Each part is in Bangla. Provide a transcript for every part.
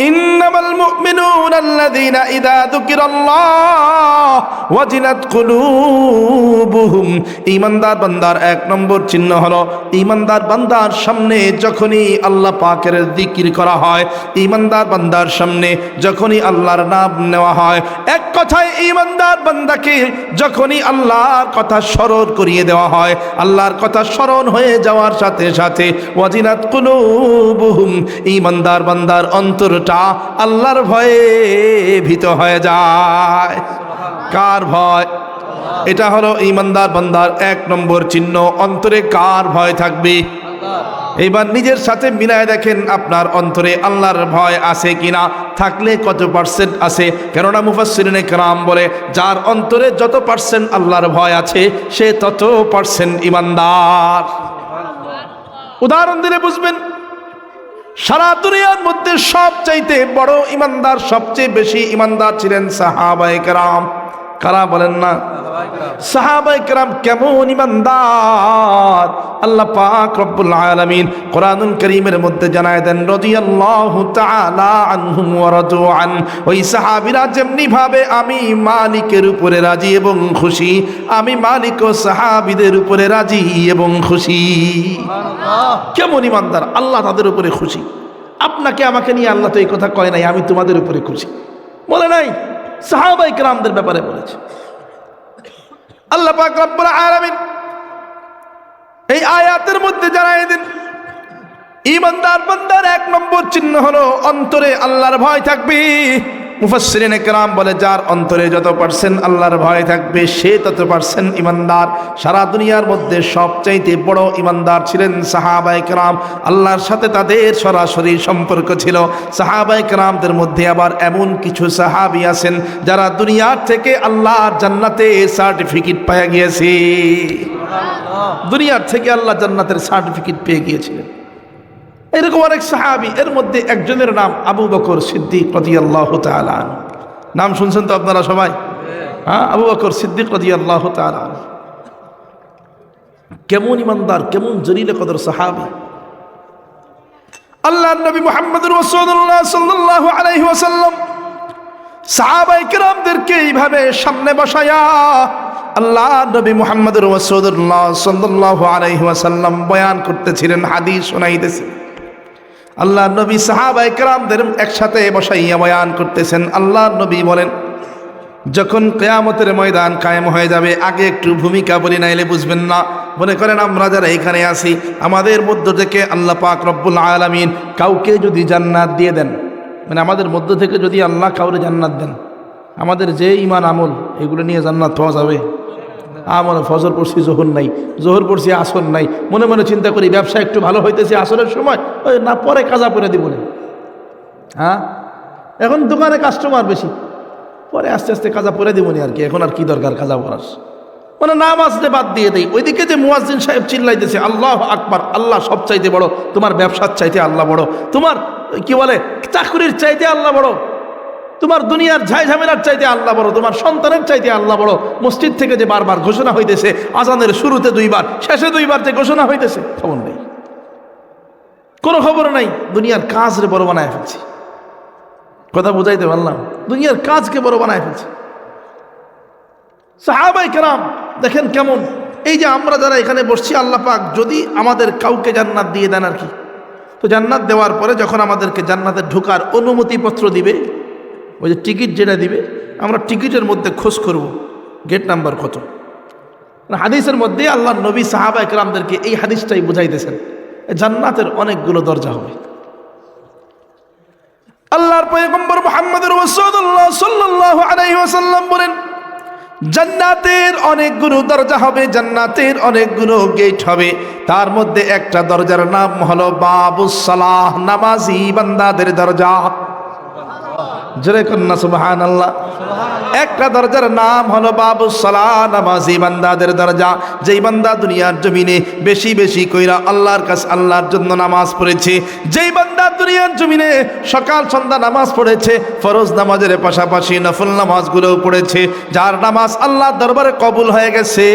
ইন্ন ইন্নামাল ঈমানদার বান্দার এক নম্বর চিহ্ন হলো ঈমানদার বান্দার সামনে যখনই আল্লাহ পাকের জিকির করা হয় ঈমানদার বান্দার সামনে যখনই আল্লাহর নাম নেওয়া হয়, এক কথায় ঈমানদার বান্দাকে যখনই আল্লাহর কথা স্মরণ করিয়ে দেওয়া হয়, আল্লাহর কথা স্মরণ হয়ে যাওয়ার সাথে সাথে ওয়াজিনাত কুলুবুহুম ঈমানদার বান্দার অন্তরটা আল্লাহর ভয়ে ভীত হয়ে যায়। কার ভয়? এটা হলো ঈমানদার বান্দার এক নম্বর চিহ্ন। অন্তরে কার ভয় থাকবে? এবার নিজের সাথে মিলায় দেখেন আপনার অন্তরে আল্লাহর ভয় আছে কিনা। থাকলে কত পার্সেন্ট আছে? কেননা মুফাসসিরিনে কেরাম বলে, যার অন্তরে যত পার্সেন্ট আল্লাহর ভয় আছে, সে তত পার্সেন্ট ইমানদার। উদাহরণ দিলে বুঝবেন সারা দুনিয়ার মধ্যে সবচাইতে বড় ইমানদার সবচেয়ে বেশি ইমানদার ছিলেন সাহাবায়ে কেরাম। কারা বলেন না? সাহাবাই কেরাম কেমন ইমানদার? আল্লাহ পাক রব্বুল আলামিন কোরআনুল করিমের মধ্যে জানায় দেন রাদিয়াল্লাহু তাআলা আনহুম ওয়া রাদু আন। ওই সাহাবীরা যেমনি ভাবে আমি মালিকের উপরে রাজি এবং খুশি আমি মালিক ও সাহাবীদের উপরে রাজি এবং খুশি। কেমন ইমানদার? আল্লাহ তাদের উপরে খুশি। আপনাকে আমাকে নিয়ে আল্লাহ তো এই কথা কয় নাই আমি তোমাদের উপরে খুশি। বলে নাই? সাহাবাই ক্রামদের ব্যাপারে বলেছে। আল্লাহ পাক রব্বুল আলামিন এই আয়াতের মধ্যে জানাই দিন ইমানদার বান্দার এক নম্বর চিহ্ন হলো অন্তরে আল্লাহর ভয় থাকবে। মুফাসসিরিন একরাম বলে, যার অন্তরে যত পার্সেন্ট আল্লাহর ভয় থাকবে, সে তত পার্সেন্ট ইমানদার। সারা দুনিয়ার মধ্যে সবচাইতে বড় ইমানদার ছিলেন সাহাবা একরাম আল্লাহর সাথে তাদের সরাসরি সম্পর্ক ছিল। সাহাবা একরামদের মধ্যে আবার এমন কিছু সাহাবি আছেন, যারা দুনিয়ার থেকে আল্লাহর জান্নাতে সার্টিফিকেট পাওয়া গিয়েছে। দুনিয়ার থেকে আল্লাহ জান্নাতের সার্টিফিকেট পেয়ে গিয়েছিলেন। এরকম অনেক সাহাবি, এর মধ্যে একজনের নাম আবু বকর সিদ্দিক রদি আল্লাহ তালান নাম শুনছেন তো আপনারা সবাই? হ্যাঁ আবু বকর সিদ্দিক রদি আল্লাহ তালান কেমন ইমানদার, কেমন জলিলে কদর সাহাবি। আল্লাহ নবী মোহাম্মদ রসুল্লাহ সাল্লাহ আলাইহি ওয়াসাল্লাম সাহাবাই কিরামদেরকে এইভাবে সামনে বসায়া আল্লাহ নবী মোহাম্মদ রসুল্লাহ সাল্লাহ আলাইহি ওয়াসাল্লাম বয়ান করতেছিলেন, হাদিস শোনাইতেছে। আল্লাহ নবী সাহাবাই কেরামদের একসাথে বসাইয়া বয়ান করতেছেন। আল্লাহ নবী বলেন, যখন কেয়ামতের ময়দান কায়েম হয়ে যাবে, আগে একটু ভূমিকা বলি, নাইলে বুঝবেন না। মনে করেন, আমরা যারা এখানে আছি, আমাদের মধ্য থেকে আল্লাহ পাক রব্বুল আলমিন কাউকে যদি জান্নাত দিয়ে দেন মানে আমাদের মধ্য থেকে যদি আল্লাহ কাউরে জান্নাত দেন, আমাদের যে ইমান আমল, এগুলো নিয়ে জান্নাত পাওয়া যাবে। আমার ফজর পড়ছি, জোহর নাই। জোহর পড়ছি, আসর নাই। মনে মনে চিন্তা করি, ব্যবসা একটু ভালো হইতেছে আসরের সময়, ওই না পরে কাজা পরে দিব না। হ্যাঁ? এখন দোকানে কাস্টমার বেশি। পরে আস্তে আস্তে কাজা পরে দিবনি আর কি, এখন আর কি দরকার কাজা পড়ার মানে নাম আসতে বাদ দিয়ে দেয় ওইদিকে যে মুয়াজ্জিন সাহেব চিল্লাইতেছে, আল্লাহ আকবার, আল্লাহ সব চাইতে বড়, তোমার ব্যবসার চাইতে আল্লাহ বড়, তোমার, কি বলে, চাকরির চাইতে আল্লাহ বড়। তোমার দুনিয়ার ঝাই ঝামেলার চাইতে আল্লাহ বড়, তোমার সন্তানের চাইতে আল্লাহ বড়। মসজিদ থেকে যে বারবার ঘোষণা হইতেছে, আজানের শুরুতে দুইবার, শেষে দুইবার যে ঘোষণা হইতেছে, খবর নেই। কোনো খবর নাই, দুনিয়ার কাজ রে বড় বানায় ফেলছি। কথা বুঝাইতে পারলাম, দুনিয়ার কাজকে বড় বানায় ফেলছি। সাহাবাই কেরাম, দেখেন কেমন? এই যে আমরা যারা এখানে বসছি, আল্লাহ পাক যদি আমাদের কাউকে জান্নাত দিয়ে দেন আর কি। তো জান্নাত দেওয়ার পরে যখন আমাদেরকে জান্নাতে ঢোকার অনুমতিপত্র দিবে ওই যে টিকিট যেটা দিবে, আমরা টিকিটের মধ্যে খোঁজ করব, গেট নাম্বার কত। হাদিসের মধ্যে আল্লাহ নবী সাহাবা একরামদেরকে এই হাদিসটাই বুঝাইতেছেন, জান্নাতের অনেকগুলো দরজা হবে। আল্লাহর পয়গম্বর মুহাম্মদুর রাসূলুল্লাহ সাল্লাল্লাহু আলাইহি ওয়াসাল্লাম বলেন, জান্নাতের অনেকগুলো দরজা হবে, জান্নাতের অনেকগুলো গেট হবে। তার মধ্যে একটা দরজার নাম হলো বাবুস সালাহ, নামাজি বান্দাদের দরজা। জোরে কন্যা সুবহানাল্লাহ একটা দরজার নাম হলো বাবু সালা নামাজি বান্দাদের দরজা। যেই বান্দা দুনিয়ার জমিনে বেশি বেশি কইরা আল্লাহর কাছে আল্লাহর জন্য নামাজ পড়েছে, যেই বান্দা দুনিয়ার জমিনে সকাল সন্ধ্যা নামাজ পড়েছে, ফরজ নামাজের পাশাপাশি নফল নামাজগুলোও পড়েছে, যার নামাজ আল্লাহ দরবারে কবুল হয়ে গেছে।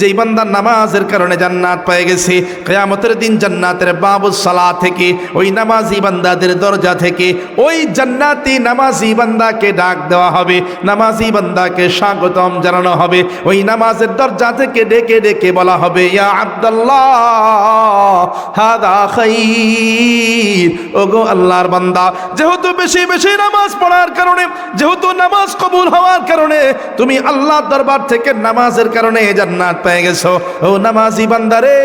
যেই বান্দার নামাজের কারণে জান্নাত পেয়ে গেছে, কেয়ামতের দিন জান্নাতের বাবু সালা থেকে, ওই নামাজি বান্দাদের দরজা থেকে, ওই জান্নাতি নামাজি বান্দাকে ডাক দেওয়া হবে। নামাজি বান্দাকে স্বাগতম জানানো হবে। ওই নামাজের দরজা থেকে ডেকে ডেকে বলা হবে, ইয়া আব্দুল্লাহ, হাদা খাইর। ওগো আল্লাহর বান্দা, যেহেতু বেশি বেশি নামাজ পড়ার কারণে, যেহেতু নামাজ কবুল হওয়ার কারণে, তুমি আল্লাহর দরবার থেকে নামাজের কারণে জান্নাত পেয়ে গেছো। ও নামাজি বান্দারে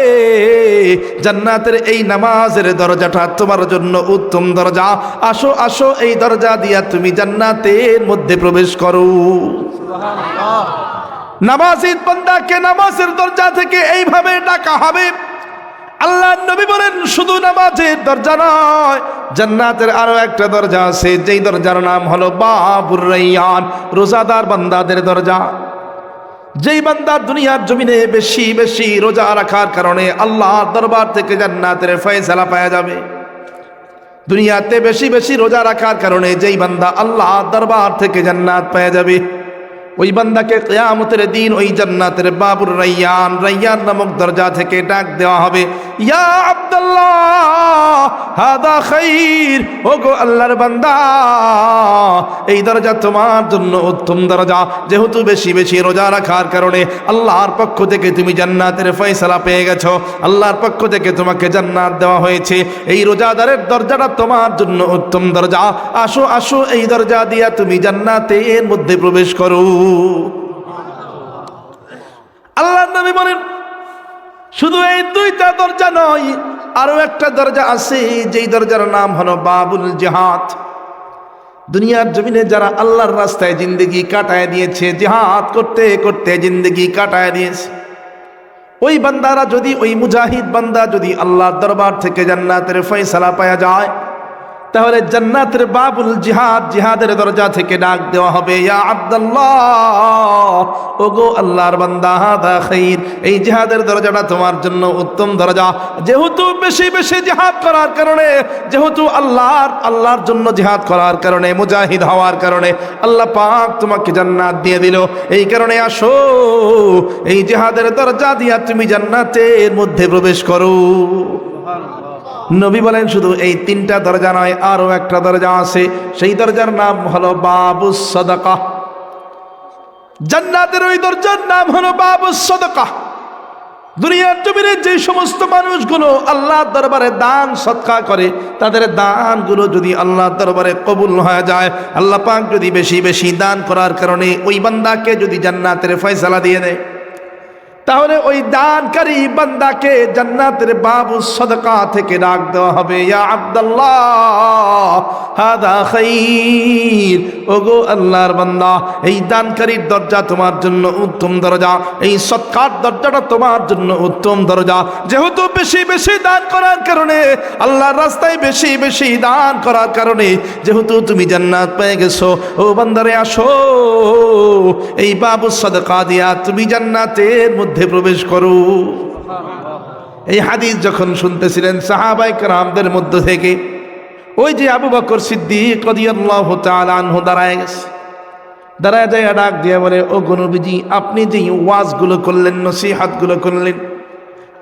জান্নাতের এই নামাজের দরজাটা তোমার জন্য উত্তম দরজা। আসো আসো, এই দরজা দিয়া তুমি জান্নাতের মধ্যে প্রবেশ করো। নামাজি বান্দাকে নামাজের দরজা থেকে এইভাবে ডাকা হবে। আল্লাহ নবী বলেন, শুধু নামাজের দরজা নয়, জান্নাতের আরও একটা দরজা আছে, যেই দরজার নাম হলো বাবুর রাইয়ান, রোজাদার বান্দাদের দরজা। যেই বান্দা দুনিয়ার জমিনে বেশি বেশি রোজা রাখার কারণে আল্লাহ দরবার থেকে জান্নাতের ফয়সালা পাওয়া যাবে। দুনিয়াতে বেশি বেশি রোজা রাখার কারণে যেই বান্দা আল্লাহ দরবার থেকে জান্নাত পাওয়া যাবে, ওই বান্দাকে কেয়ামতের দিন ওই জান্নাতের বাবুর রাইয়ান রাইয়ান নামক দরজা থেকে ডাক দেওয়া হবে। ইয়া আব্দুল্লাহ, হাদা খাইর। ও গো আল্লাহর বান্দা, এই দরজা তোমার জন্য উত্তম দরজা। যেহেতু বেশি বেশি রোজা রাখার কারণে আল্লাহর পক্ষ থেকে তুমি জান্নাতের ফয়সালা পেয়ে গেছো, আল্লাহর পক্ষ থেকে তোমাকে জান্নাত দেওয়া হয়েছে। এই রোজাদারের দরজাটা তোমার জন্য উত্তম দরজা। আসো আসো, এই দরজা দিয়া তুমি জান্নাতের মধ্যে প্রবেশ করো। আল্লাহ নবী বলেন শুধু এই দুইটা দরজা নয়, আরও একটা দরজা আছে, যেই দরজার নাম হলো বাবুল জেহাদ। দুনিয়ার জমিনে যারা আল্লাহর রাস্তায় জিন্দগি কাটায় দিয়েছে, জেহাদ করতে করতে জিন্দগি কাটায় দিয়েছে। ওই বান্দারা যদি, ওই মুজাহিদ বান্দা যদি আল্লাহর দরবার থেকে জান্নাতের ফয়সালা পাওয়া যায় তাহলে জান্নাতের বাবুল জিহাদ, জিহাদের দরজা থেকে ডাক দেওয়া হবে, ইয়া আব্দুল্লাহ, ওগো আল্লাহর বান্দা, হাদা খাইর এই জিহাদের দরজাটা তোমার জন্য উত্তম দরজা। যেহেতু বেশি বেশি জিহাদ করার কারণে, যেহেতু আল্লাহর আল্লাহর জন্য জিহাদ করার কারণে, মুজাহিদ হওয়ার কারণে আল্লাহ পাক তোমাকে জান্নাত দিয়ে দিল। এই কারণে আসো, এই জিহাদের দরজা দিয়া তুমি জান্নাতের মধ্যে প্রবেশ করো। নবী বলেন, শুধু এই তিনটা দরজা নয় আরও একটা দরজা আছে। সেই দরজার নাম হলো বাবু সদকা জান্নাতের ওই দরজার নাম হলো বাবু সদকা দুনিয়ার জমিনে যে সমস্ত মানুষগুলো আল্লাহ দরবারে দান, সৎকা করে, তাদের দানগুলো যদি আল্লাহ দরবারে কবুল হয়ে যায়, আল্লাহ পাক যদি বেশি বেশি দান করার কারণে ওই বান্দাকে যদি জান্নাতের ফয়সালা দিয়ে দেয়। তাহলে ওই দানকারী বান্দাকে জান্নাতের বাবু সদকা থেকে ডাক দেওয়া হবে, ইয়া আব্দুল্লাহ, হাদা খাইর। ওগো আল্লাহর বান্দা, এই দানকারীর দরজা তোমার জন্য উত্তম দরজা, এই সৎকার দরজাটা তোমার জন্য উত্তম দরজা। যেহেতু বেশি বেশি দান করার কারণে, আল্লাহর রাস্তায় বেশি বেশি দান করার কারণে, যেহেতু তুমি জান্নাত পেয়ে গেছো, ও বান্দারে আসো, এই বাবু সদকা দিয়া তুমি জান্নাতের মধ্যে প্রবেশ করো। এই হাদিস যখন শুনতেছিলেন সাহাবাই রামদের মধ্য থেকে, ওই যে আবু বকর সিদ্দিক আনহু দাঁড়ায় গেছে। দাঁড়ায় যায় ডাক দিয়ে বলে ও গনুবিজি আপনি যে ওয়াজগুলো করলেন, নসিহাতগুলো করলেন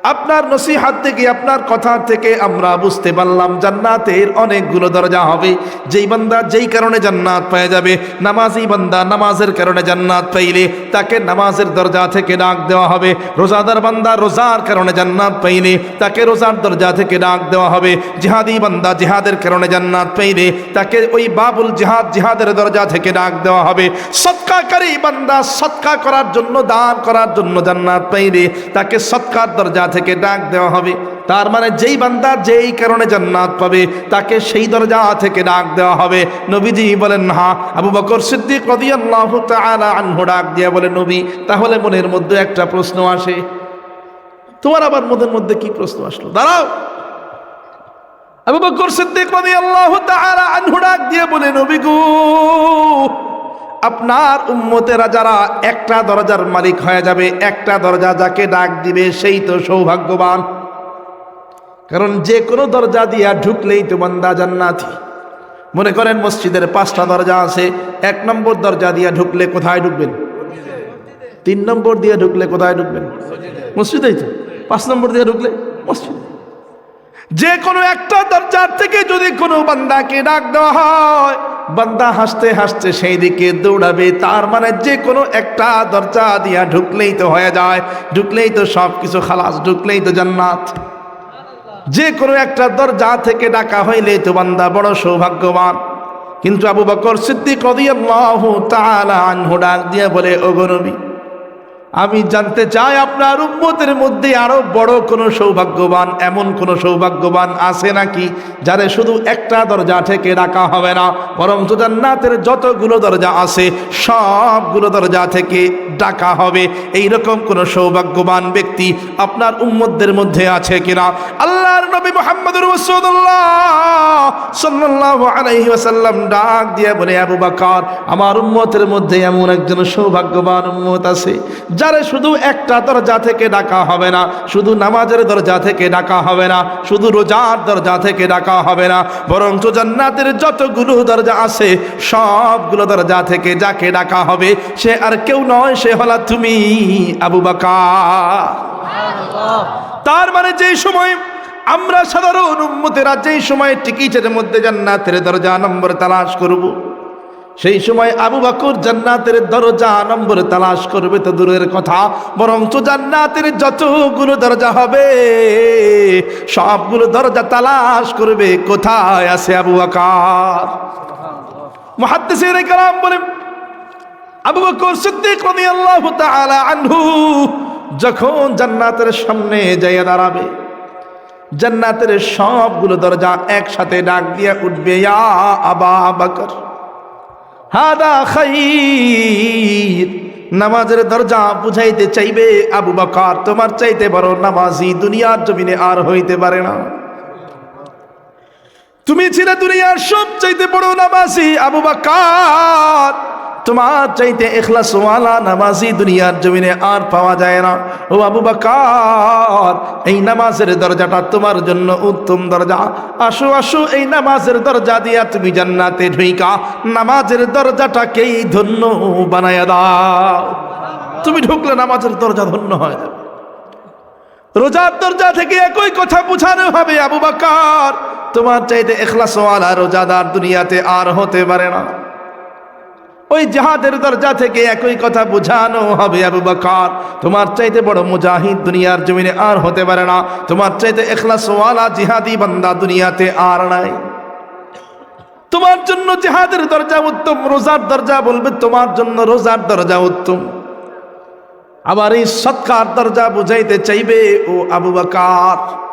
আপনার নসিহাত থেকে, আপনার কথা থেকে আমরা বুঝতে পারলাম, জান্নাতের অনেকগুলো দরজা হবে। যেই বান্দা যেই কারণে জান্নাত পেয়ে যাবে, নামাজি বান্দা নামাজের কারণে জান্নাত পাইলে তাকে নামাজের দরজা থেকে ডাক দেওয়া হবে। রোজাদার বান্দা রোজার কারণে জান্নাত পাইলে তাকে রোজার দরজা থেকে ডাক দেওয়া হবে। জিহাদি বান্দা জিহাদের কারণে জান্নাত পাইলে তাকে ওই বাবুল জিহাদ জিহাদের দরজা থেকে ডাক দেওয়া হবে। সৎকাকারী বান্দা সৎকা করার জন্য, দান করার জন্য জান্নাত পাইলে তাকে সৎকার দরজা থেকে ডাক দেওয়া হবে। তার মানে যেই বান্দা যেই কারণে জান্নাত পাবে, তাকে সেই দরজা থেকে ডাক দেওয়া হবে। নবীজি বলেন, হা। আবু বকর সিদ্দিক আনহু ডাক দিয়ে বলে, নবী, তাহলে মনের মধ্যে একটা প্রশ্ন আসে। তোমার আবার মনের মধ্যে কি প্রশ্ন আসলো? দাঁড়াও। আবু বকর সিদ্দিক রাদিয়াল্লাহু তাআলা আনহু ডাক দিয়ে বলে, নবী গো আপনার উম্মতেরা যারা একটা দরজার মালিক হয়ে যাবে, একটা দরজা যাকে ডাক দিবে, সেই তো সৌভাগ্যবান। কারণ যে কোনো দরজা দিয়া ঢুকলেই তো বান্দা জান্নাতি। মনে করেন মসজিদের পাঁচটা দরজা আছে, এক নম্বর দরজা দিয়া ঢুকলে কোথায় ঢুকবেন? তিন নম্বর দিয়ে ঢুকলে কোথায় ঢুকবেন? মসজিদেই তো। পাঁচ নম্বর দিয়ে ঢুকলে মসজিদ। যে কোনো একটা দরজার থেকে যদি কোনো বান্দাকে ডাক দেওয়া হয়, বান্দা হাসতে হাসতে সেই দিকে দৌড়াবে। তার মানে যে কোনো একটা দরজা দিয়া ঢুকলেই তো হয়ে যায়, ঢুকলেই তো সব কিছু খালাস, ঢুকলেই তো জান্নাত। যে কোনো একটা দরজা থেকে ডাকা হইলে তো বান্দা বড় সৌভাগ্যবান। কিন্তু আবু বকর সিদ্দিক আনহু ডাক দিয়ে বলে ওগনবী আমি জানতে চাই আপনার উম্মতের মধ্যে আরও বড় কোনো সৌভাগ্যবান, এমন কোনো সৌভাগ্যবান আছে নাকি, যারে শুধু একটা দরজা থেকে ডাকা হবে না, বরং জান্নাতের যতগুলো দরজা আছে, সবগুলো দরজা থেকে ডাকা হবে। এই রকম কোনো সৌভাগ্যবান ব্যক্তি আপনার উম্মতদের মধ্যে আছে কিনা? আল্লাহর নবী মুহাম্মদুর রাসূলুল্লাহ সাল্লাল্লাহু আলাইহি ওয়াসাল্লাম ডাক দিয়ে বলে, আবু বকর, আমার উম্মতের মধ্যে এমন একজন সৌভাগ্যবান উম্মত আছে যারে শুধু একটা দরজা থেকে ডাকা হবে না, শুধু নামাজের দরজা থেকে ডাকা হবে না, শুধু রোজার দরজা থেকে ডাকা হবে না বরং তো জান্নাতের যতগুলো দরজা আছে, সবগুলো দরজা থেকে যাকে ডাকা হবে, সে আর কেউ নয়, সে হলা তুমি, আবু বাকা তার মানে যেই সময় আমরা সাধারণ উম্মতেরা যেই সময় টিকিটের মধ্যে জান্নাতের দরজা নম্বর তালাশ করব সেই সময় আবু বাকুর জান্নাতের দরজা নম্বর তালাশ করবে তো দূরের কথা বরং তো জান্নাতের যতগুলো দরজা হবে সবগুলো দরজা তালাশ করবে কোথায় আছে আবু বাকার? মহাদ্দেশের কালাম বলে আবু বকর সিদ্দিক রাদিয়াল্লাহু তাআলা আনহু যখন জান্নাতের সামনে যাইয়া দাঁড়াবে জান্নাতের সবগুলো দরজা একসাথে ডাক দিয়ে উঠবে ইয়া আবা বকর। হাদা খাইর। নামাজের দরজা বুঝাইতে চাইবে আবু বাকার, তোমার চাইতে পারো নামাজি দুনিয়ার জমিনে আর হইতে পারে না। তুমি ছিলে দুনিয়ার সব চাইতে বড় নামাজি আবু বাকার। তোমার চাইতে এখলাস ওয়ালা নামাজি দুনিয়ার জমিনে আর পাওয়া যায় না। ও আবু বাকার, এই নামাজের দরজাটা তোমার জন্য উত্তম দরজা। আসো আসো, এই নামাজের দরজা দিয়া তুমি জান্নাতে ঢুইকা। নামাজের দরজাটাকেই ধন্য বানায়া দাও। তুমি ঢুকলে নামাজের দরজা ধন্য হয়ে রোজার দরজা থেকে একই কথা বুঝানো হবে আবু বাকার, তোমার চাইতে এখলাসওয়ালা রোজাদার দুনিয়াতে আর হতে পারে না। ওই জাহাদের দরজা থেকে একই কথা বুঝানো হবে আবু বাকার। তোমার চাইতে বড় মুজাহিদ দুনিয়ার জমিনে আর হতে পারে না। তোমার চাইতে এখলাসওয়ালা, জিহাদি বান্দা দুনিয়াতে আর নাই। তোমার জন্য জিহাদের দরজা উত্তম, রোজার দরজা বলবে তোমার জন্য রোজার দরজা উত্তম। আবার এই সৎকার দরজা বুঝাইতে চাইবে, ও আবু বাকার।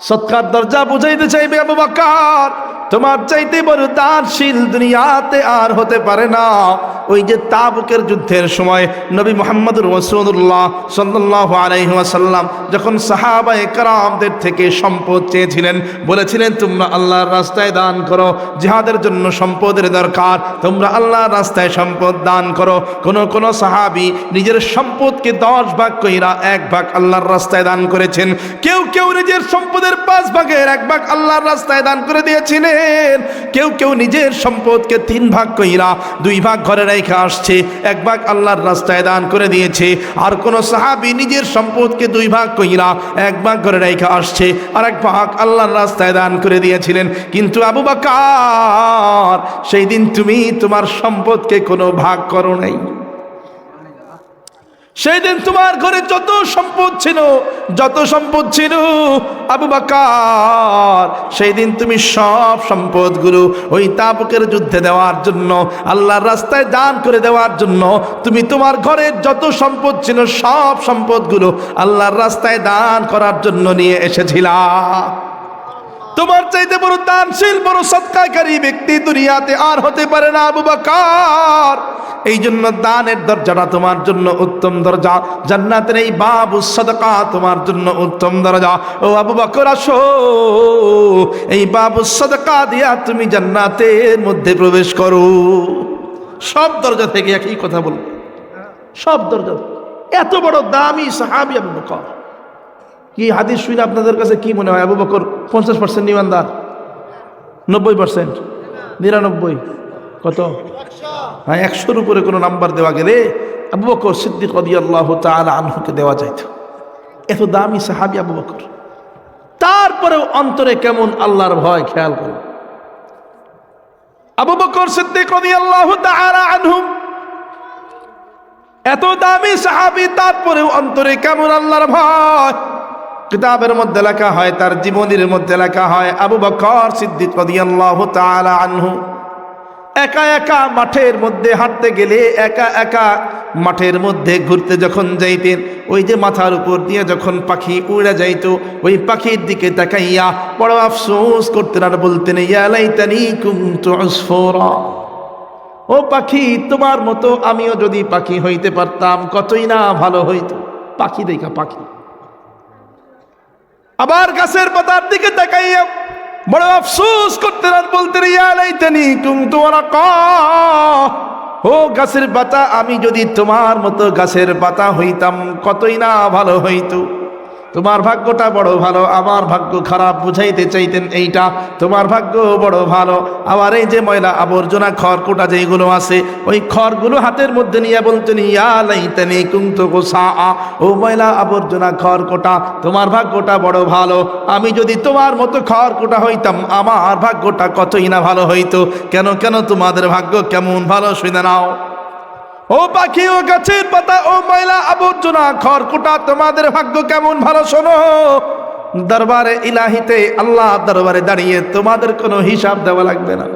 সৎকার দরজা বুঝাইতে চাইবে আবু বাকার। তোমার চাইতে বড় দানশীল দুনিয়াতে আর হতে পারে না। ওই যে তাবুকের যুদ্ধের সময় নবী মোহাম্মদ রসুল্লাহ সাল্লাহ আলাইহাসাল্লাম যখন সাহাবা একরামদের থেকে সম্পদ চেয়েছিলেন, বলেছিলেন, তোমরা আল্লাহর রাস্তায় দান করো, জিহাদের জন্য সম্পদের দরকার। তোমরা আল্লাহর রাস্তায় সম্পদ দান করো। কোন কোন সাহাবি নিজের সম্পদকে দশ ভাগ কইরা এক ভাগ আল্লাহর রাস্তায় দান করেছেন। কেউ কেউ নিজের সম্পদের পাঁচ ভাগের এক ভাগ আল্লাহর রাস্তায় দান করে দিয়েছিলেন। কেউ কেউ নিজের সম্পদকে তিন ভাগ কইরা দুই ভাগ ঘরে রেখে আসছে, এক ভাগ আল্লাহর রাস্তায় দান করে দিয়েছে। আর কোন সাহাবি নিজের সম্পদকে দুই ভাগ কইরা এক ভাগ ঘরে রেখে আসছে আর এক ভাগ আল্লাহর রাস্তায় দান করে দিয়েছিলেন। কিন্তু আবু বাকার, সেই দিন তুমি তোমার সম্পদকে কোনো ভাগ করো নাই। সেই দিন তোমার ঘরে যত সম্পদ ছিল, যত সম্পদ ছিল, আবু বাকার, সেই দিন তুমি সব সম্পদগুলো ওই তাপকের যুদ্ধে দেওয়ার জন্য, আল্লাহর রাস্তায় দান করে দেওয়ার জন্য, তুমি তোমার ঘরে যত সম্পদ ছিল, সব সম্পদগুলো আল্লাহর রাস্তায় দান করার জন্য নিয়ে এসেছিলা। তোমার চাইতে বড় দানশীল, বড় সৎকারী ব্যক্তি দুনিয়াতে আর হতে পারে না, আবু বাকার। এই জন্য দানের দরজাটা তোমার জন্য উত্তম দরজা, জান্নাতের এই বাবু সদকা তোমার জন্য উত্তম দরজা। ও আবু বকর, আসো। এই বাবু সদকা দিয়া তুমি জান্নাতের মধ্যে প্রবেশ করো। সব দরজা থেকে একই কথা বলবে। সব দরজা এত বড় দামি সাহাবি আবু বকর। কি হাদিস শুনে আপনাদের কাছে কি মনে হয়? আবু বকর পঞ্চাশ পার্সেন্ট ইমানদার, নব্বই পার্সেন্ট নিরানব্বই, কত? হ্যাঁ একশোর উপরে কোনো নাম্বার দেওয়া গেলে আবু বকর সিদ্দিক রদি আল্লাহ তালা আনহুকে দেওয়া যাইত। এত দামি সাহাবি আবু বকর। তারপরেও অন্তরে কেমন আল্লাহর ভয়, খেয়াল করুন। আবু বকর সিদ্দিক রাদিয়াল্লাহু তাআলা আনহু, এত দামি সাহাবি, তারপরেও অন্তরে কেমন আল্লাহর ভয়। কিতাবের মধ্যে লেখা হয়, তার জীবনীর মধ্যে লেখা হয়, আবু বকর সিদ্দিক আনহু। একা একা মাঠের মধ্যে হাঁটতে গেলে, একা একা মাঠের মধ্যে ঘুরতে যখন যাইতেন, ওই যে মাথার উপর দিয়ে যখন পাখি উড়ে যাইতো, ওই পাখির দিকে তাকাইয়া বড় আফসোস করতেন আর বলতেন ইয়ালাইতানি ও পাখি, তোমার মতো আমিও যদি পাখি হইতে পারতাম, কতই না ভালো হইতো। পাখি দেখা পাখি। আবার গাছের পাতার দিকে তাকাইয়া বড় আফসোস করতে আর বলতেন ইয়ালাইতানি কুমতু ক ও গাছের পাতা, আমি যদি তোমার মতো গাছের পাতা হইতাম, কতই না ভালো হইতো। তোমার ভাগ্যটা বড় ভালো, আমার ভাগ্য খারাপ বুঝাইতে চাইতেন এইটা। তোমার ভাগ্য বড় ভালো। আবার এই যে ময়লা আবর্জনা খড়কুটা যেগুলো আছে, ওই খড়গুলো হাতের মধ্যে নিয়ে বলতেন, ইয়া লাইতানি কুমতু গোসা ও ময়লা আবর্জনা খড়কুটা, তোমার ভাগ্যটা বড় ভালো। আমি যদি তোমার মতো খড়কুটা হইতাম, আমার ভাগ্যটা কতই না ভালো হইতো। কেন কেন তোমাদের ভাগ্য কেমন ভালো, শুনে নাও। ও পাখি, ও গাছের পাতা, ও ময়লা আবর্জনা, খড়কুটা তোমাদের ভাগ্য কেমন ভালো শোনো। দরবারে ইলাহিতে আল্লাহ দরবারে দাঁড়িয়ে তোমাদের কোনো হিসাব দেওয়া লাগবে না।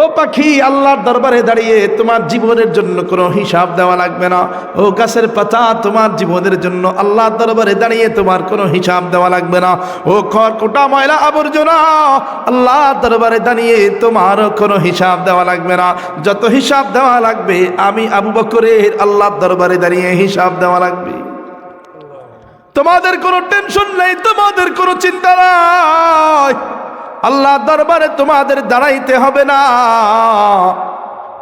ও পাখি, আল্লাহর দরবারে দাঁড়িয়ে তোমার জীবনের জন্য কোনো হিসাব দেওয়া লাগবে না। ও গাছের পাতা, তোমার জীবনের জন্য আল্লাহর দরবারে দাঁড়িয়ে তোমার কোনো হিসাব দেওয়া লাগবে না। ও খড়কুটা ময়লা, আবর্জনা, আল্লাহর দরবারে দাঁড়িয়ে তোমার কোনো হিসাব দেওয়া লাগবে না। যত হিসাব দেওয়া লাগবে, আমি আবু বকরের আল্লাহর দরবারে দাঁড়িয়ে হিসাব দেওয়া লাগবে। তোমাদের কোনো টেনশন নেই, তোমাদের কোনো চিন্তা নাই। আল্লাহ দরবারে তোমাদের দাঁড়াইতে হবে না।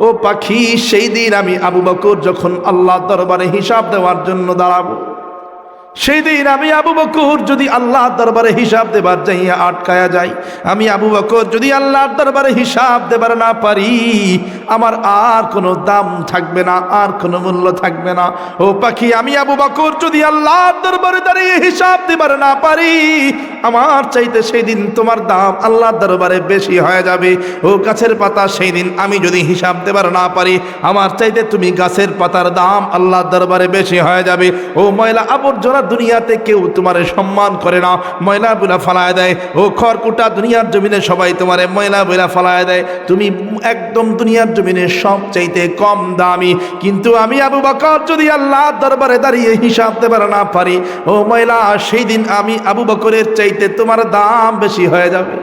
ও পাখি, সেই দিন আমি আবু বকর যখন আল্লাহ দরবারে হিসাব দেওয়ার জন্য দাঁড়াবো সেই দিন আমি আবু বকর যদি আল্লাহ দরবারে হিসাব দেবার যাইয়া আটকায়া যাই, আমি আবু বকর যদি আল্লাহর দরবারে হিসাব দেবার না পারি, আমার আর কোনো দাম থাকবে না, আর কোনো মূল্য থাকবে না। ও পাখি, আমি আবু বকর যদি আল্লাহর দরবারে দাঁড়িয়ে হিসাব দেবার না পারি, আমার চাইতে সেই দিন তোমার দাম আল্লাহর দরবারে বেশি হয়ে যাবে। ও গাছের পাতা, সেই দিন আমি যদি হিসাব দেবার না পারি, আমার চাইতে তুমি গাছের পাতার দাম আল্লাহর দরবারে বেশি হয়ে যাবে। ও ময়লা আবর্জনা দুনিয়াতে কেউ তোমার সম্মান করে না, ময়লা বুলা ফালায় দেয়। ও খড়কুটা দুনিয়ার জমিনে সবাই তোমারে ময়লা বুলা ফালায় দেয়। তুমি একদম দুনিয়ার জমিনে সব চাইতে কম দামি। কিন্তু আমি আবু বকর যদি আল্লাহ দরবারে দাঁড়িয়ে হিসাব দেবার না পারি, ও ময়লা সেই দিন আমি আবু বকরের চাইতে তোমার দাম বেশি হয়ে যাবে।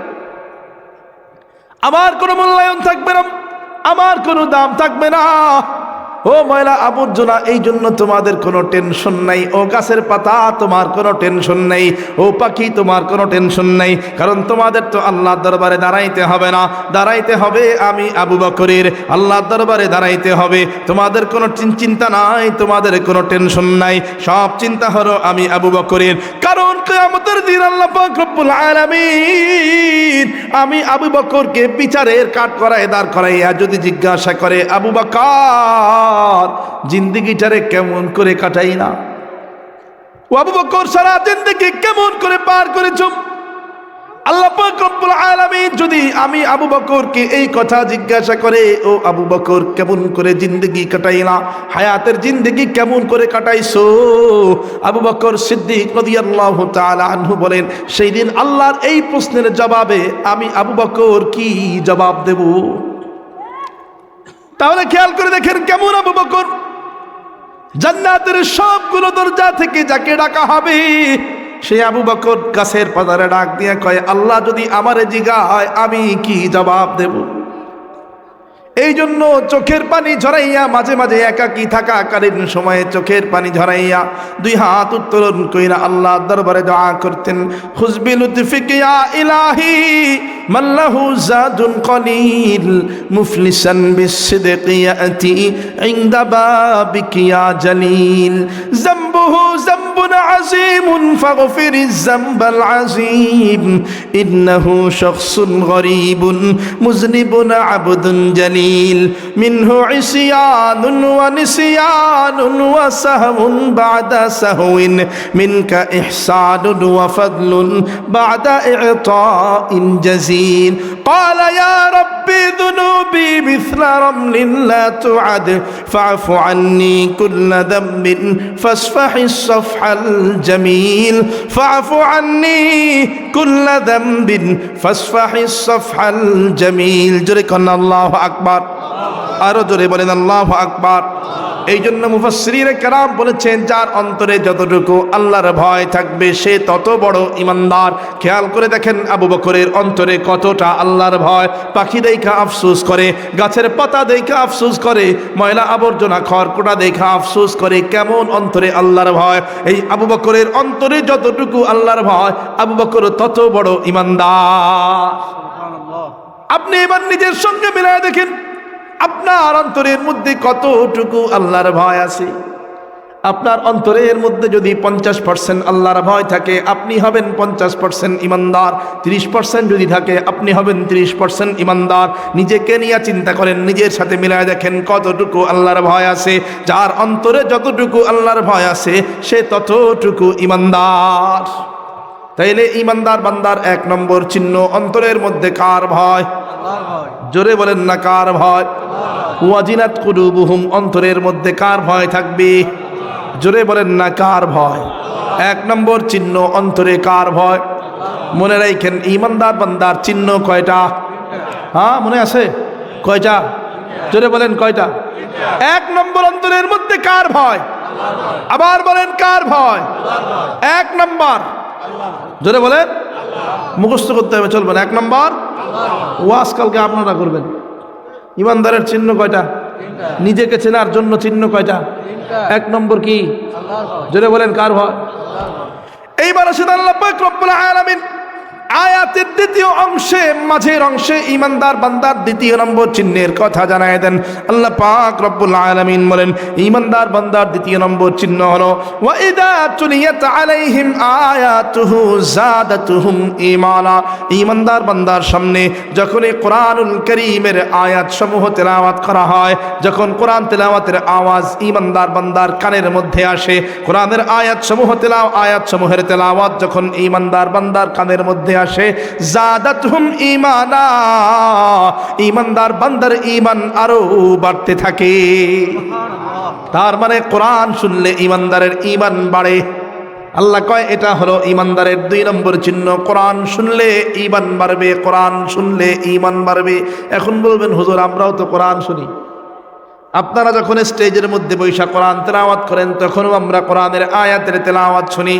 আমার কোনো মূল্যায়ন থাকবে না, আমার কোনো দাম থাকবে না। ও ময়লা আবর্জনা, এই জন্য তোমাদের কোনো টেনশন নাই। ও গাছের পাতা, তোমার কোনো টেনশন নেই। ও পাখি, তোমার কোনো টেনশন নেই। কারণ তোমাদের তো আল্লাহ দরবারে দাঁড়াইতে হবে না। দাঁড়াইতে হবে আমি আবু বকরের। আল্লাহ দরবারে দাঁড়াইতে হবে। তোমাদের কোনো চিন্তা নাই, তোমাদের কোনো টেনশন নাই। সব চিন্তা হলো আমি আবু বকরের। কারণ কেয়ামতের দিন আল্লাহ রব্বুল আলামিন আমি আবু বকরকে বিচারের কাঠ করায়, দাঁড় করাইয়া যদি জিজ্ঞাসা করে, আবু বকর জিন্দিগিটারে কেমন করে কাটাই না। ও আবু বকর, সারা জিন্দিগি কেমন করে পার করেছ? আল্লাহ যদি আমি আবু এই কথা জিজ্ঞাসা করে, ও আবু বকর, কেমন করে হায়াতের জিন্দগি কেমন করে কাটাইছো? আবু বকর সিদ্দিক বলেন, সেই দিন আল্লাহর এই প্রশ্নের জবাবে আমি আবু বকর কি জবাব দেব? তাহলে খেয়াল করে দেখেন কেমন আবু বকর? জান্নাতের সবগুলো দরজা থেকে যাকে ডাকা হবে, সে আবু বকর গাছের পাতারে ডাক দিয়ে কয়, আল্লাহ যদি আমারে জিগা হয় আমি কি জবাব দেব? এই জন্য চোখের পানি ঝরাইয়া মাঝে মাঝে একাকি থাকাকালীন সময়ে চোখের পানি ঝরাইয়া দুই হাত উত্তোলন কইরা আল্লাহ দরবারে দোয়া করতেন। হুজবি লুতফিক ইয়া ইলাহি মাল্লাহু জাদুন কলিল, মুফলিসান বিসিদক ইয়াতি ইনদা বাবিক ইয়া জালিল। জামবুহু জামবুন عظيم فاغفر الذنب العظيم. إنه شخص غريب مذنب عبد جليل. منه عصيان ونسيان وسهو بعد سهو. منك إحسان وفضل بعد إعطاء جزيل. قال يا رب ذنوبي مثل رمل لا تعد. فاعف عني كل ذنب فاصفح الصفح الجميل فاعف عني كل ذنب فاصفح الصفح الجميل جركن الله أكبر أرجو بلن الله أكبر এই জন্য মুফাসসিরিনে কেরাম বলেছেন যার অন্তরে যতটুকু আল্লাহর ভয় থাকবে সে তত বড় ইমানদার। খেয়াল করে দেখেন আবু বকরের অন্তরে কতটা আল্লাহর ভয়। পাখি দেখা আফসোস করে গাছের পাতা দেখা আফসোস করে ময়লা আবর্জনা খড়কোটা দেখা আফসোস করে কেমন অন্তরে আল্লাহর ভয়। এই আবু বকরের অন্তরে যতটুকু আল্লাহর ভয় আবু বকর তত বড় ইমানদার। আপনি এবার নিজের সঙ্গে মিলায় দেখেন আপনার অন্তরের মধ্যে কতটুকু আল্লাহর ভয় আছে? আপনার অন্তরের মধ্যে যদি পঞ্চাশ পার্সেন্ট আল্লাহর ভয় থাকে আপনি হবেন পঞ্চাশ পার্সেন্ট ইমানদার। তিরিশ পার্সেন্ট যদি থাকে আপনি হবেন তিরিশ পার্সেন্ট ইমানদার। নিজেকে নিয়ে চিন্তা করেন নিজের সাথে মিলায় দেখেন কতটুকু আল্লাহর ভয় আছে। যার অন্তরে যতটুকু আল্লাহর ভয় আছে সে ততটুকু ইমানদার। তাইলে ইমানদার বান্দার এক নম্বর চিহ্ন অন্তরের মধ্যে কার ভয়। জোরে বলেন না কার ভয়? ওয়াজিনাত কুলুবুহুম, অন্তরের মধ্যে কার ভয় থাকবে? জোরে বলেন না, কার ভয়? এক নম্বর চিহ্ন, অন্তরে কার ভয়? মনে রাখেন, ইমানদার বান্দার চিহ্ন কয়টা? হ্যাঁ মনে আছে? কয়টা? জোরে বলেন, কয়টা? এক নম্বর অন্তরের মধ্যে কার ভয়? আবার বলেন, কার ভয়? এক নম্বর। জোরে বলেন, মুখস্থ করতে হবে, চলবে না। এক নম্বর, ওয়াজ কালকে আপনারা করবেন। ইমানদারের চিহ্ন কয়টা? নিজেকে চেনার জন্য চিহ্ন কয়টা? এক নম্বর কি? জোরে বলেন কার ভয় এইবার আসেন আল্লাহ পাক রব্বুল আলামিন। আয়াতের দ্বিতীয় অংশে, মাঝের অংশে ইমানদার বান্দার দ্বিতীয় নম্বর চিহ্নের কথা জানায় দেন। আল্লাহ পাক রব্বুল আলামিন বলেন, ইমানদার বান্দার দ্বিতীয় নম্বর চিহ্ন হলো আলাইহিম আয়াতুহু জাদাতুহুম ঈমানা। ইমানদার বান্দার সামনে যখন এই কোরআনুল করিমের আয়াত সমূহ তেলাওয়াত করা হয়, যখন কোরআন তেলাওয়াতের আওয়াজ ইমানদার বান্দার কানের মধ্যে আসে, কোরআনের আয়াত সমূহ তেলাও আয়াত সমূহের তেলাওয়াত যখন ইমানদার বান্দার কানের মধ্যে আসে জাদাত হুম ইমানা ইমানদার বান্দার ইমান আরও বাড়তে থাকে। তার মানে কোরআন শুনলে ইমানদারের ইমান বাড়ে। আল্লাহ কয় এটা হলো ইমানদারের দুই নম্বর চিহ্ন। কোরআন শুনলে ইমান বাড়বে কোরআন শুনলে ইমান বাড়বে। এখন বলবেন হুজুর আমরাও তো কোরআন শুনি। আপনারা যখন স্টেজের মধ্যে বৈশা কোরআন তেলাওয়াত করেন তখনও আমরা কোরআনের আয়াতের তেলাওয়াত শুনি।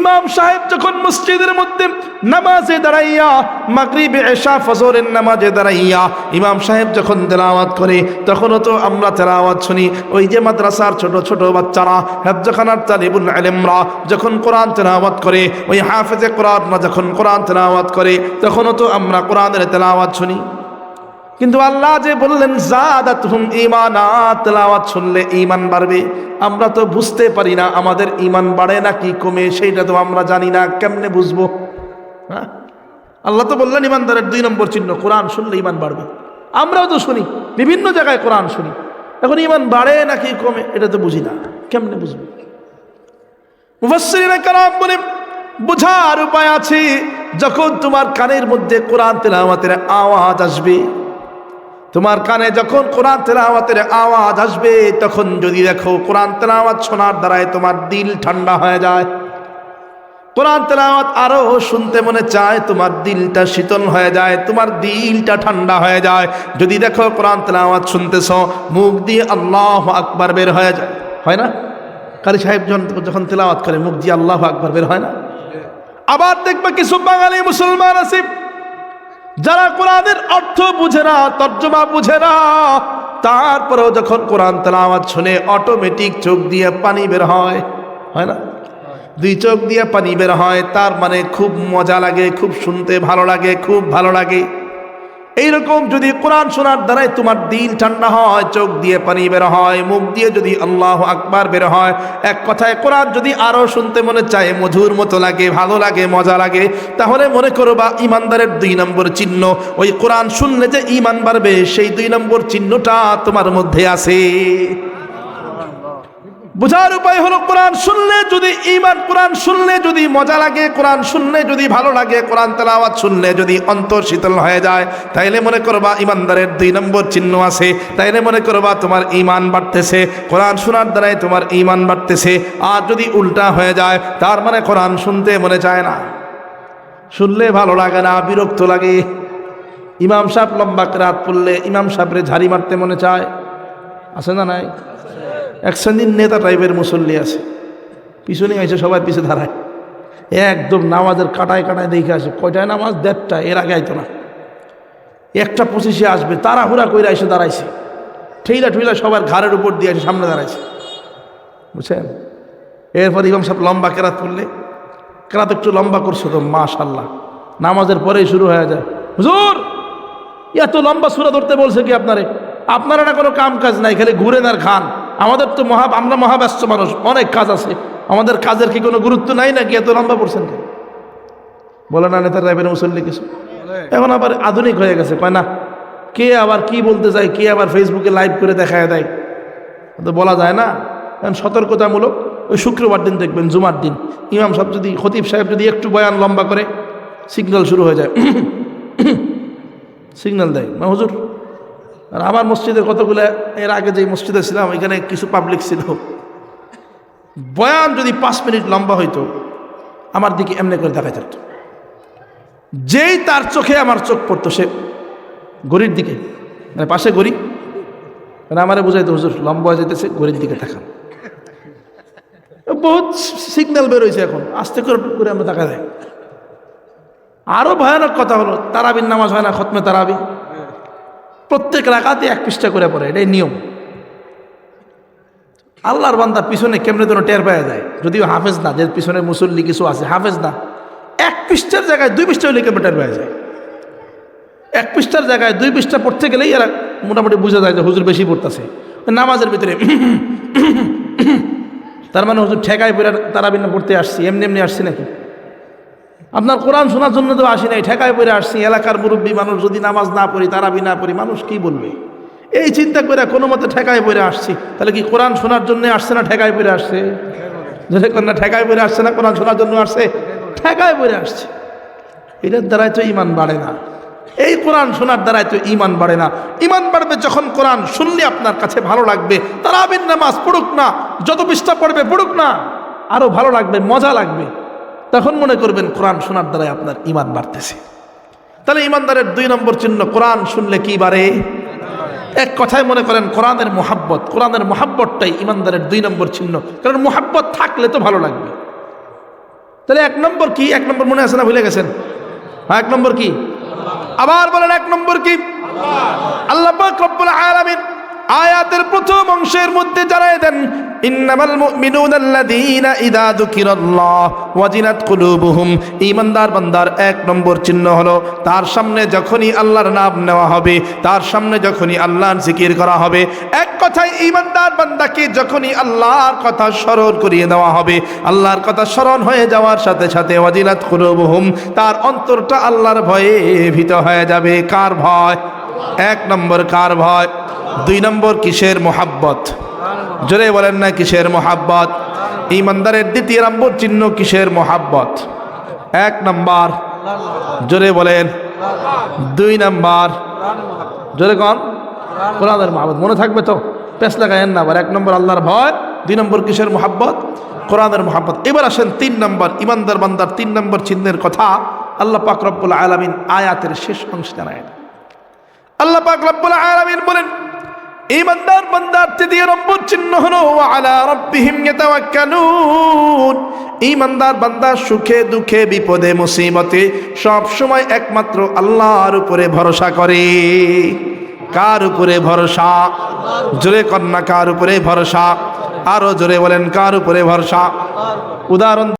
ইমাম সাহেব যখন মসজিদের মধ্যে নামাজে দাঁড়াইয়া মাগরিবে এশা ফজরের নামাজে দাঁড়াইয়া ইমাম সাহেব যখন তেলাওয়াত করে, তখনও তো আমরা তেলাওয়াত শুনি, ওই যে মাদ্রাসার ছোট ছোট বাচ্চারা, হেফজখানার তালিবুল আলেমরা যখন কোরআন তেলাওয়াত করে, ওই হাফেজে কোরআনরা যখন কোরআন তেলাওয়াত করে, তখনও তো আমরা কোরআনের তেলাওয়াত শুনি। কিন্তু আল্লাহ যে বললেন তেলাওয়াত শুনলে ইমান বাড়বে। আমরা তো বুঝতে পারি না, আমাদের ইমান বাড়ে না কি কমে, সেইটা তো আমরা জানি না, কেমনে বুঝব? হ্যাঁ? আল্লাহ তো বললেন ইমানদারের দুই নম্বর চিহ্ন, কোরআন শুনলে ইমান বাড়বে। আমরাও তো শুনি, বিভিন্ন জায়গায় কোরআন শুনি। এখন ইমান বাড়ে নাকি কমে, এটা তো বুঝি না, কেমনে বুঝব? মুফাসসিরিনে কালাম বলে, বোঝার উপায় আছে, যখন তোমার কানের মধ্যে কোরআন তেলাওয়াতের আওয়াজ আসবে তোমার কানে যখন কোরআন তেলাওয়াতের আওয়াজ আসবে, তখন যদি দেখো কোরআন তেলাওয়াত শোনার দ্বারাই তোমার দিল ঠান্ডা হয়ে যায়। কোরআন তেলাওয়াত আরও শুনতে মনে চায়, তোমার দিলটা শীতল হয়ে যায়, তোমার দিলটা ঠান্ডা হয়ে যায়। যদি দেখো কোরআন তেলাওয়াত শুনতেছ, মুখ দিয়ে আল্লাহ আকবার বের হয়ে যায়। হয় না? কারি সাহেব যখন তেলাওয়াত করে, মুখ দিয়ে আল্লাহ আকবার বের হয় না? আবার দেখবে কিছু বাঙালি মুসলমান আছে যারা কোরআনের অর্থ বুঝে না, তর্জমা বুঝে না, তারপরেও যখন কোরআন তেলাওয়াত শুনে অটোমেটিক চোখ দিয়ে পানি বের হয় হয় না? দুই চোখ দিয়ে পানি বের হয়, তার মানে খুব মজা লাগে, খুব শুনতে ভালো লাগে, খুব ভালো লাগে। এইরকম যদি কোরআন শোনার দ্বারাই তোমার দিন ঠান্ডা হয়, চোখ দিয়ে পানি বের হয়, মুখ দিয়ে যদি আল্লাহ আকবার বের হয়, এক কথায় কোরআন যদি আরও শুনতে মনে চায়, মধুর মতো লাগে, ভালো লাগে, মজা লাগে, তাহলে মনে করো বা ইমানদারের দুই নম্বর চিহ্ন। ওই কোরআন শুনলে যে ইমান বাড়বে, সেই দুই নম্বর চিহ্নটা তোমার মধ্যে আছে। বোঝার উপায় হলো কোরআন শুনলে যদি ইমান কোরআন শুনলে যদি মজা লাগে, কোরআন শুনলে যদি ভালো লাগে, কোরআন তেলাওয়াত শুনলে যদি অন্তর শীতল হয়ে যায়, তাইলে মনে করবা ইমানদারের দুই নম্বর চিহ্ন আছে। তাইলে মনে করবা তোমার ইমান বাড়তেছে, কোরআন শোনার দ্বারাই তোমার ইমান বাড়তেছে। আর যদি উল্টা হয়ে যায়, তার মানে কোরআন শুনতে মনে চায় না। শুনলে ভালো লাগে না, বিরক্ত লাগে। ইমাম সাহেব লম্বা রাত পড়লে ইমাম সাহেবরে ঝাড়ি মারতে মনে চায়। আছে না নাই? এক শ্রেণির নেতা টাইপের মুসল্লি আছে। পিছনে এসে সবাই পিছে দাঁড়ায়। একদম নামাজের কাটায় কাটায় দেখে আসে, কয়টায় নামাজ? দেড়টা এর আগে আইতো না। একটা পঁচিশে আসবে, তাড়াহুড়া কইরা এসে দাঁড়াইছে। ঠেইলা ঠুইলা সবার ঘাড়ের উপর দিয়ে এসে সামনে দাঁড়াইছে। বুঝছেন? এরপর ইমাম সাহেব লম্বা কেরাত করলে, কেরাত একটু লম্বা করছ তো মাশাল্লাহ নামাজের পরেই শুরু হয়ে যায়। হুজুর, এত লম্বা সুরা ধরতে বলছে কি আপনারে? আপনারা না কোনো কাম কাজ নাই, খালি ঘুরেন আর খান। আমাদের তো মহা, আমরা মহাব্যস্ত মানুষ, অনেক কাজ আছে। আমাদের কাজের কি কোনো গুরুত্ব নাই নাকি? এত লম্বা পড়ছেন কেন? বলে না, নেতার রাইবের মুসল্লি কিছু। এখন আবার আধুনিক হয়ে গেছে, কয় না, কে আবার কি বলতে চায় কে আবার ফেসবুকে লাইভ করে দেখায় দেয়? তো বলা যায় না। এখন সতর্কতামূলক, ওই শুক্রবার দিন দেখবেন, জুমার দিন। ইমাম সাহেব যদি, খতিব সাহেব যদি একটু বয়ান লম্বা করে সিগন্যাল শুরু হয়ে যায়। সিগন্যাল দেয়। না, হুজুর আর আমার মসজিদের কতগুলো, এর আগে যে মসজিদে ছিলাম এখানে কিছু পাবলিক ছিল। বয়ান যদি পাঁচ মিনিট লম্বা হইতো, আমার দিকে এমনি করে দেখা যেত যেই তার চোখে আমার চোখ পড়তো, সে গরির দিকে মানে পাশে গড়ি মানে আমারে বুঝাইতো, হুজুর, লম্বা হয়ে যেতেছে গরির দিকে তাকান বহুত সিগন্যাল বেরোইছে এখন, আস্তে করে করে আমরা দেখা যায়। আরও ভয়ানক কথা হলো, তারাবির নামাজ হয় না, খতমে তারাবি। প্রত্যেক রাখাতে এক পৃষ্ঠা করে পড়ে, এটাই নিয়ম। আল্লাহর বান্দা পিছনে কেমনে যেন টের পাওয়া যায়? যদিও হাফেজ না, যে পিছনে মুসল্লি কিছু আছে, হাফেজ না। এক পৃষ্ঠার জায়গায় দুই পৃষ্ঠা হলে কেমন টের পাওয়া যায়? এক পৃষ্ঠার জায়গায় দুই পৃষ্ঠা পড়তে গেলেই এরা মোটামুটি বোঝা যায় যে হুজুর বেশি পড়তেছে। নামাজের ভিতরে তার মানে হুজুর ঠেকায় পড়ে, তারাবিন পড়তে আসছি, এমনি এমনি আসছি নাকি? আপনার কোরআন শোনার জন্য তো আসি নাই, ঠেকায় পড়ে আসছি। এলাকার মুরব্বী মানুষ যদি নামাজ না পড়ি, তারাবি না পড়ি, মানুষ কি বলবে? এই চিন্তা করে কোনো মতে ঠেকায় পড়ে আসছি। তাহলে কি কোরআন শোনার জন্য আসছে না ঠেকায় পড়ে আসছে? যদি না, ঠেকায় পড়ে আসছে না কোরআন শোনার জন্য আসছে? ঠেকায় পড়ে আসছে। এটার দ্বারাই তো ইমান বাড়ে না। এই কোরআন শোনার দ্বারাই তো ইমান বাড়ে না। ইমান বাড়বে যখন কোরআন শুনলে আপনার কাছে ভালো লাগবে। তারাবিন নামাজ পড়ুক না, যত পৃষ্ঠা পড়বে পড়ুক না আরও ভালো লাগবে, মজা লাগবে। তখন মনে করবেন কোরআন শোনার দ্বারাই আপনার ইমান বাড়তেছে। তাহলে ইমানদারের দুই নম্বর চিহ্ন, কোরআন শুনলে কি বাড়ে? এক কথায় মনে করেন কোরআনের মোহাব্বত, কোরআনের মোহাব্বতটাই ইমানদারের দুই নম্বর চিহ্ন। কারণ মোহাব্বত থাকলে তো ভালো লাগবে। তাহলে এক নম্বর কি? এক নম্বর মনে আছে না ভুলে গেছেন? হ্যাঁ এক নম্বর কি? আবার বলেন এক নম্বর কি? আল্লাহ রব্বুল আলামিন আয়াতের প্রথম অংশের মধ্যে জানাই দেন, ইন্নামাল মুমিনুনা আল্লাযীনা ইযা যুকিরাল্লাহ কুলুবুহুম। ঈমানদার বান্দার এক নম্বর চিহ্ন তার সামনে যখনই নাম নেওয়া হবে, তার সামনে যখনই আল্লাহর করা হবে, এক কথায় ঈমানদার বান্দাকে যখনই আল্লাহর কথা স্মরণ করিয়ে দেওয়া হবে, আল্লাহর কথা স্মরণ হয়ে যাওয়ার সাথে সাথে ওয়াজিলাত কুলুবুহুম, তার অন্তরটা আল্লাহর ভয়ে ভীত হয়ে যাবে। কার ভয়? এক নম্বর কার ভয়? দুই নম্বর কিসের মোহাব্বত? জোরে বলেন না কিসের মোহাব্বত? ইমানদারের দ্বিতীয় নম্বর চিহ্ন কিসের মোহাব্বত? এক নম্বর, জোরে বলেন। দুই নম্বর, জোরে কন। কোরআনের মোহাব্বত মনে থাকবে তো? পেস লাগায়েন না আবার। এক নম্বর আল্লাহর ভয়, দুই নম্বর কিসের মোহাব্বত? কোরআনের মোহাব্বত। এবার আসেন তিন নম্বর, ইমানদার বান্দার তিন নম্বর চিহ্নের কথা আল্লাহ পাক রব্বুল আলামিন আয়াতের শেষ অংশ জানায় আল্লাহ পাক রব্বুল আলামিন বলেন ইমানদার বান্দার তৃতীয় নম্বর চিহ্ন হলো আলা রাব্বিহিম ইয়াতাওয়াক্কালুন। ইমানদার বান্দা সুখে দুঃখে বিপদে মুসিবতে সব সময় একমাত্র আল্লাহর উপরে ভরসা করে। কার উপরে ভরসা? জোরে কন্যা, কার উপরে ভরসা? আরও জোরে বলেন, কার উপরে ভরসা? উদাহরণ